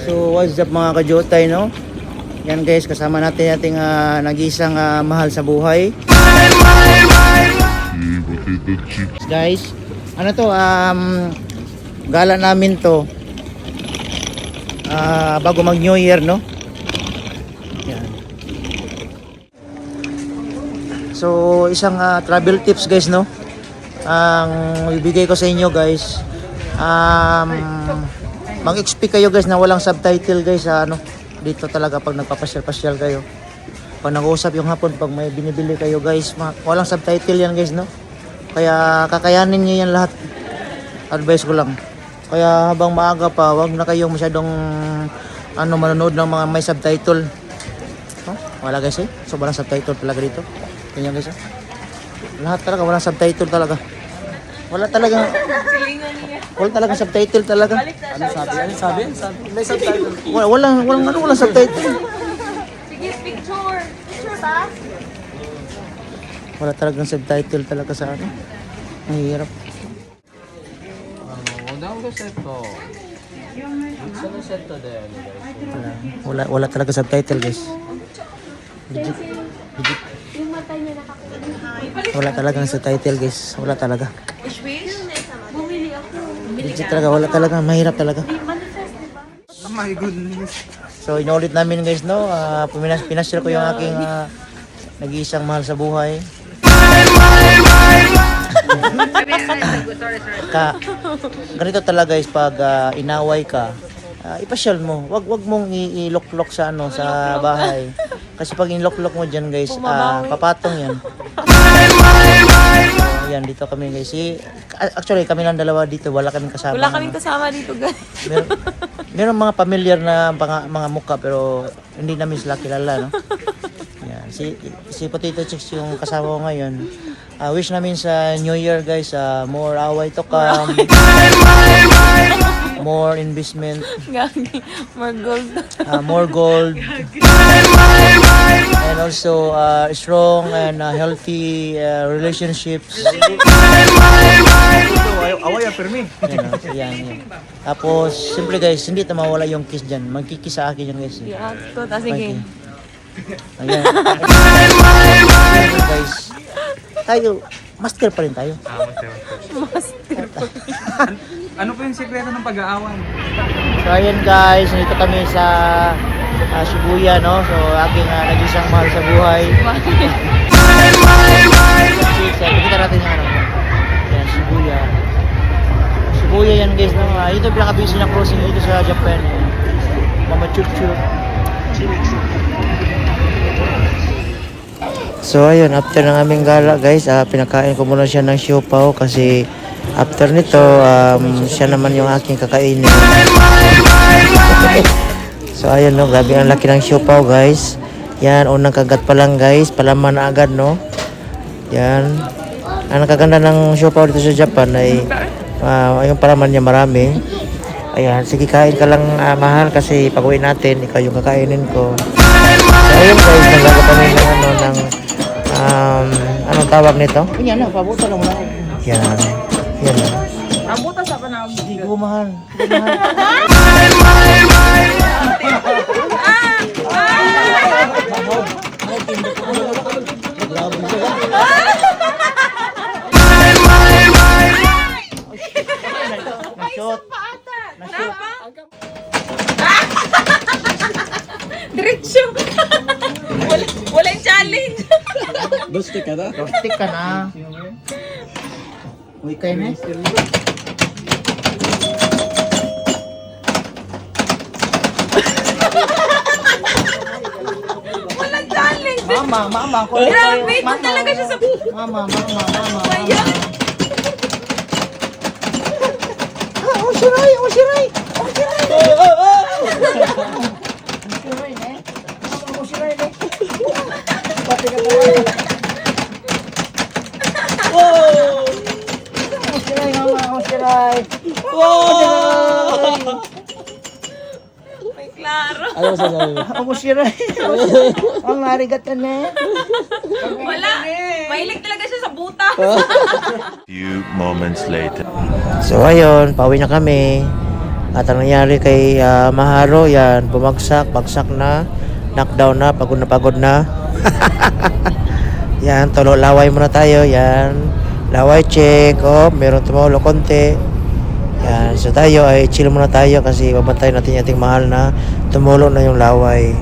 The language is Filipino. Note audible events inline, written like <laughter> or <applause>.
So what's up mga kajotay no? Yan guys, kasama natin ating ah, nag-iisang ah, mahal sa buhay. Guys, ano to, um, gala namin to. Ah, bago mag New Year, no? Yan. So, isang ah, travel tips guys, no? Ang ibigay ko sa inyo guys. Um, mag-expect kayo guys na walang subtitle guys sa ano dito talaga pag nagpapasyal-pasyal kayo. Pag nag-uusap yung hapon pag may binibili kayo guys, walang subtitle yan guys, no? Kaya kakayanin niyo yan lahat. Advice ko lang. Kaya habang maaga pa, wag na kayong masyadong ano manonood ng mga may subtitle. No? Wala guys eh. Sobrang subtitle talaga dito. Ganyan guys eh. Lahat talaga walang subtitle talaga. Wala talagang wala talagang subtitle talaga. Ano sabi? Ano sabi? Sabi? May subtitle. Wala walang walang ano walang subtitle. Sige, picture. Picture ba? Wala talagang subtitle talaga sa ano. Ang hirap. Ano? Daw ko seto. Seto din? Wala, wala, wala talaga subtitle guys. Legit, legit. Yung mata niya nakakuha. Wala talagang subtitle guys. Wala talaga. Wish wish? Bumili ako. Legit talaga. Wala talaga. Mahirap talaga. Manifest, di ba? Oh my goodness. So inulit namin guys no. Uh, pinas pinashare ko yung aking ah, nag-iisang mahal sa buhay. ka ganito talaga guys pag ah, inaway ka ah, ipasyal mo wag wag mong ilok-lok sa ano sa bahay kasi pag inlok-lok mo diyan guys ah, papatong yan yan dito kami guys si actually kami lang dalawa dito wala kaming kasama Wala ng kaming kasama dito, guys. Mer meron mga familiar na mga, mga mukha pero hindi namin sila kilala, no? Yan. Si, si Potato Chicks yung kasama ko ngayon. Ah, wish namin sa New Year guys, ah, more away to come. more investment. More gold. ah, more gold. And also ah, strong and ah, healthy ah, relationships. Away ang permi. Yan, oh, yan, yan. Tapos, simple guys, hindi ito mawala yung kiss dyan. Magkikiss sa akin yun guys. eh. Yeah, to. Ah, sige. <laughs> Ayan. Ayan, guys. Tayo, master pa rin tayo. Ano po yung sekreto ng pag-aaway? So ayan guys, nandito kami sa ah, Shibuya, no? So aking uh, nag-isang mahal sa buhay. So, kita natin yung ano. Ayan, Shibuya. Shibuya yan guys, no? Uh, ito pinaka-busy na crossing dito sa Japan. Eh. Mama Chup. So ayun, after ng aming gala guys, ah, pinakain ko muna siya ng siopaw kasi after nito, um, siya naman yung aking kakainin. So ayun no, grabe ang laki ng siopaw guys. Yan, unang kagat pa lang guys, palaman na agad no. Yan. Ang nakaganda ng siopaw dito sa Japan ay ah, yung palaman niya marami. Ayan, sige kain ka lang ah, mahal kasi pag uwi natin, ikaw yung kakainin ko. So ayun guys, naglaga kami ng ano, ng um, anong tawag nito? Yan na, pabuta lang muna. Yan. Yan na. Abuta sa panahon. Hindi ko mahal. Hindi ko mahal. <laughs> Nashoot. Nashoot. <laughs> Diretso. wala, wala yung challenge. Gusto ka na? Stick ka na. Uy, kayo na. Walang challenge. Mama, mama. ko. Grabe, ito talaga siya sa... Mama, mama, mama. Kaya. Ah, oh, siray, oh, siray. Oh, siray. Oh, oh, oh. Siray, eh. Oh, siray, eh. Pati ka tayo. Oh! Oh, siray, mama, oh, siray. Oh! Klaro. Ano sa sabi mo? Oh, siray. Ang narigatan na. Wala. Mahilig talaga siya sa buta. Few moments later. So ayun, pauwi na kami. At ang nangyari kay ah, Maharo, yan, bumagsak, bagsak na, knockdown na, pagod na pagod na. <laughs> yan, tulo laway muna tayo, yan. Laway check, oh, meron tumulo konti. Yan, so tayo ay chill muna tayo kasi babantay natin yung ating mahal na tumulo na yung laway.